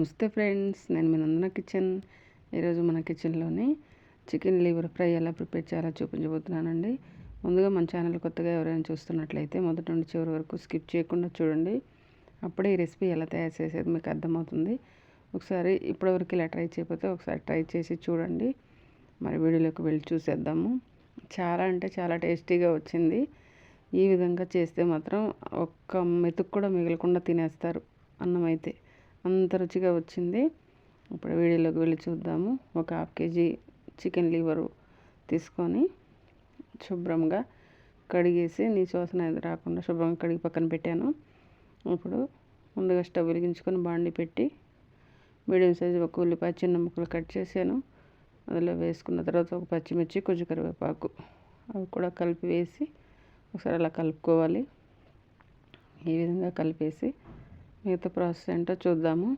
నమస్తే ఫ్రెండ్స్ నేను మీ నందన కిచెన్. ఈరోజు మన కిచెన్లోని చికెన్ లివర్ ఫ్రై ఎలా ప్రిపేర్ చేయాలో చూపించబోతున్నానండి. ముందుగా మన ఛానల్ కొత్తగా ఎవరైనా చూస్తున్నట్లయితే మొదటి నుండి చివరి వరకు స్కిప్ చేయకుండా చూడండి. అప్పుడే ఈ రెసిపీ ఎలా తయారు చేసేది మీకు అర్థమవుతుంది. ఒకసారి ఇప్పటివరకు ఇలా ట్రై చేయకపోతే ఒకసారి ట్రై చేసి చూడండి. మరి వీడియోలోకి వెళ్ళి చూసేద్దాము. చాలా అంటే చాలా టేస్టీగా వచ్చింది. ఈ విధంగా చేస్తే మాత్రం ఒక్క మెతుకు కూడా మిగలకుండా తినేస్తారు అన్నం అయితే. అంత రుచిగా వచ్చింది. ఇప్పుడు వీడియోలోకి వెళ్ళి చూద్దాము. ఒక హాఫ్ కేజీ చికెన్ లివరు తీసుకొని శుభ్రంగా కడిగేసి నీ వాసన అది రాకుండా శుభ్రంగా కడిగి పక్కన పెట్టాను. ఇప్పుడు ముందుగా స్టవ్ వెలిగించుకొని బాండి పెట్టి మీడియం సైజు ఒక ఉల్లిపాయ చిన్న ముక్కలు కట్ చేశాను. అందులో వేసుకున్న తర్వాత ఒక పచ్చిమిర్చి కొంచెం కరివేపాకు అవి కూడా కలిపి వేసి ఒకసారి అలా కలుపుకోవాలి. ఈ విధంగా కలిపేసి మిగతా ప్రాసెస్ ఏంటో చూద్దాము.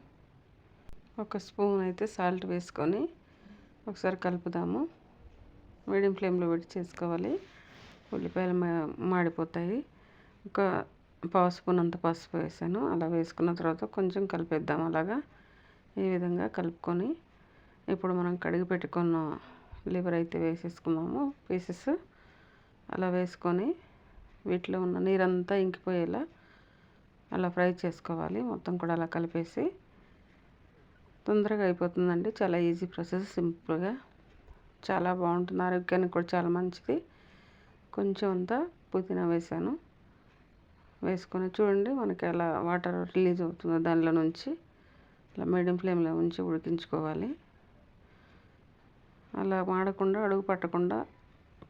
ఒక స్పూన్ అయితే సాల్ట్ వేసుకొని ఒకసారి కలుపుదాము. మీడియం ఫ్లేమ్లో పెట్టి చేసుకోవాలి. ఉల్లిపాయలు మాడిపోతాయి. ఒక పావు స్పూన్ అంత పసుపు వేసాను. అలా వేసుకున్న తర్వాత కొంచెం కలిపేద్దాం అలాగా. ఈ విధంగా కలుపుకొని ఇప్పుడు మనం కడిగి పెట్టుకున్న లివర్ అయితే వేసేసుకున్నాము. పీసెస్ అలా వేసుకొని వీటిలో ఉన్న నీరంతా ఇంకిపోయేలా అలా ఫ్రై చేసుకోవాలి. మొత్తం కూడా అలా కలిపేసి తొందరగా అయిపోతుందండి. చాలా ఈజీ ప్రాసెస్ సింపుల్గా. చాలా బాగుంటుంది. ఆరోగ్యానికి కూడా చాలా మంచిది. కొంచెం అంతా పుదీనా వేసాను. వేసుకొని చూడండి మనకి అలా వాటర్ రిలీజ్ అవుతుందో దానిలో నుంచి. అలా మీడియం ఫ్లేమ్లో ఉంచి ఉడికించుకోవాలి. అలా మాడకుండా అడుగు పట్టకుండా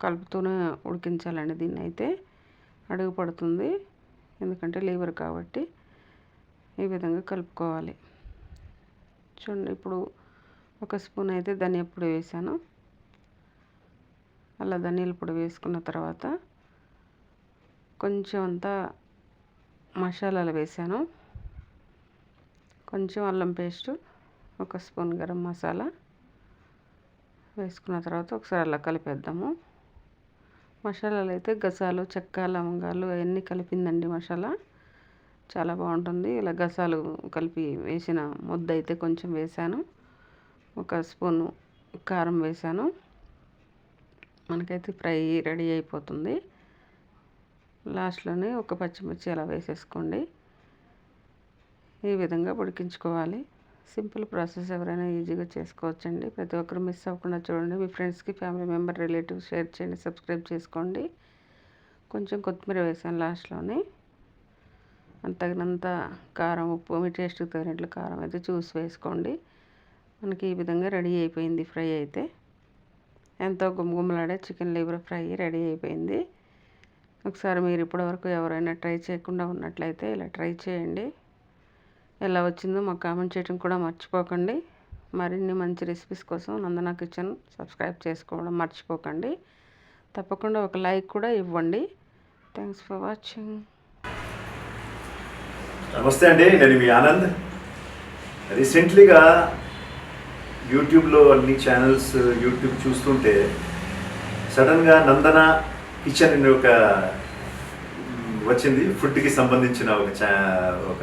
కలుపుతూనే ఉడికించాలండి దీన్ని అయితే. అడుగు పడుతుంది. ఎందుకంటే లీవర్ కాబట్టి ఈ విధంగా కలుపుకోవాలి. చూడండి ఇప్పుడు ఒక స్పూన్ అయితే ధనియా పొడి వేసాను. అలా ధనియాల పొడి వేసుకున్న తర్వాత కొంచెం అంతా మసాలాలు వేసాను. కొంచెం అల్లం పేస్ట్ ఒక స్పూన్ గరం మసాలా వేసుకున్న తర్వాత ఒకసారి అలా కలిపేద్దాము. మసాలాలు అయితే గసాలు చెక్క లవంగాలు అవన్నీ కలిపిందండి మసాలా. చాలా బాగుంటుంది. ఇలా గసాలు కలిపి వేసిన ముద్ద అయితే కొంచెం వేసాను ఒక స్పూను కారం వేసాను మనకైతే ఫ్రై రెడీ అయిపోతుంది. లాస్ట్లోనే ఒక పచ్చిమిర్చి అలా వేసేసుకోండి. ఈ విధంగా ఉడికించుకోవాలి. సింపుల్ ప్రాసెస్ ఎవరైనా ఈజీగా చేసుకోవచ్చండి. ప్రతి ఒక్కరు మిస్ అవ్వకుండా చూడండి. మీ ఫ్రెండ్స్కి ఫ్యామిలీ మెంబర్ రిలేటివ్స్ షేర్ చేయండి. సబ్స్క్రైబ్ చేసుకోండి. కొంచెం కొత్తిమీర వేసాను లాస్ట్లోనే. తగినంత కారం ఉప్పు మీ టేస్ట్కి తగినట్లు కారం అయితే చూసి వేసుకోండి. మనకి ఈ విధంగా రెడీ అయిపోయింది ఫ్రై అయితే. ఎంతో గుమ్మగుమ్మలాడే చికెన్ లివర్ ఫ్రై రెడీ అయిపోయింది. ఒకసారి మీరు ఇప్పటివరకు ఎవరైనా ట్రై చేయకుండా ఉన్నట్లయితే ఇలా ట్రై చేయండి. ఎలా వచ్చిందో మాకు కామెంట్ చేయడం కూడా మర్చిపోకండి. మరిన్ని మంచి రెసిపీస్ కోసం నందన కిచెన్ సబ్స్క్రైబ్ చేసుకోవడం మర్చిపోకండి. తప్పకుండా ఒక లైక్ కూడా ఇవ్వండి. థ్యాంక్స్ ఫర్ వాచింగ్ నమస్తే అండి నేను మీ ఆనంద్. రీసెంట్లీగా యూట్యూబ్లో అన్ని ఛానల్స్ యూట్యూబ్ చూస్తుంటే సడన్గా నందన కిచెన్ అనే ఒక వచ్చింది. ఫుడ్కి సంబంధించిన ఒక ఛా ఒక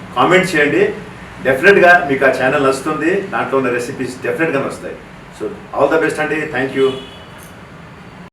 కామెంట్ చేయండి. డెఫినెట్గా మీకు ఆ ఛానల్ వస్తుంది దాంట్లో ఉన్న రెసిపీస్ డెఫినెట్గా వస్తాయి. సో ఆల్ ద బెస్ట్ అండి. Thank you